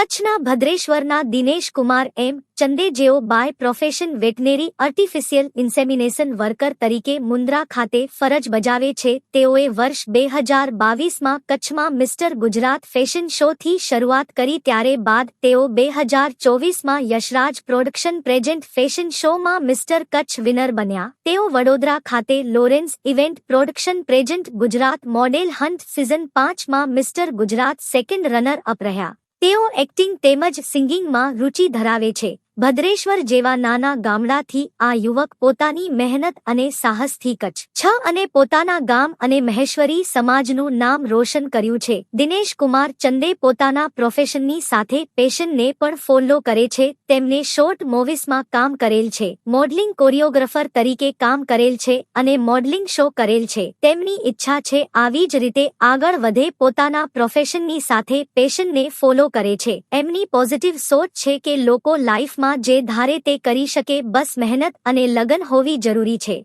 કચ્છના ભદ્રેશ્વરના દિનેશ કુમાર એમ ચંદે જેઓ by profession veterinary artificial insemination worker તરીકે મુન્દ્રા ખાતે ફરજ બજાવે છે, તેઓએ વર્ષ બે હજાર બાવીસમાં કચ્છમાં મિસ્ટર ગુજરાત ફેશન શોથી શરૂઆત કરી ત્યારે બાદ તેઓ બે હજાર ચોવીસમાં યશરાજ પ્રોડક્શન પ્રેઝન્ટ ફેશન શોમાં મિસ્ટર કચ્છ વિનર બન્યા. તેઓ વડોદરા ખાતે Lawrence event production present Gujarat model hunt season પાંચમાં mister Gujarat second runner up રહ્યા. તેઓ એક્ટિંગ તેમજ સિંગિંગમાં રુચિ ધરાવે છે. ભદ્રેશ્વર જેવા નાના ગામડાથી આ યુવક પોતાની મહેનત અને સાહસથી કચ્છ. છ અને પોતાના ગામ અને મહેશ્વરી સમાજનું નામ રોશન કર્યું છે. દિનેશ કુમાર ચંદે પોતાના પ્રોફેશનની સાથે પેશનને પણ ફોલો કરે છે. તેમને શોર્ટ મોવીસમાં કામ કરેલ છે. મોડલિંગ કોરિયોગ્રાફર તરીકે કામ કરેલ છે અને મોડલિંગ શો કરેલ છે. તેમની ઈચ્છા છે આવી જ રીતે આગળ વધે પોતાના પ્રોફેશનની સાથે પેશનને ફોલો કરે છે. એમની પોઝિટિવ સોચ છે કે લોકો લાઈફમાં જે ધારે તે કરી શકે બસ મહેનત અને લગન હોવી જરૂરી છે.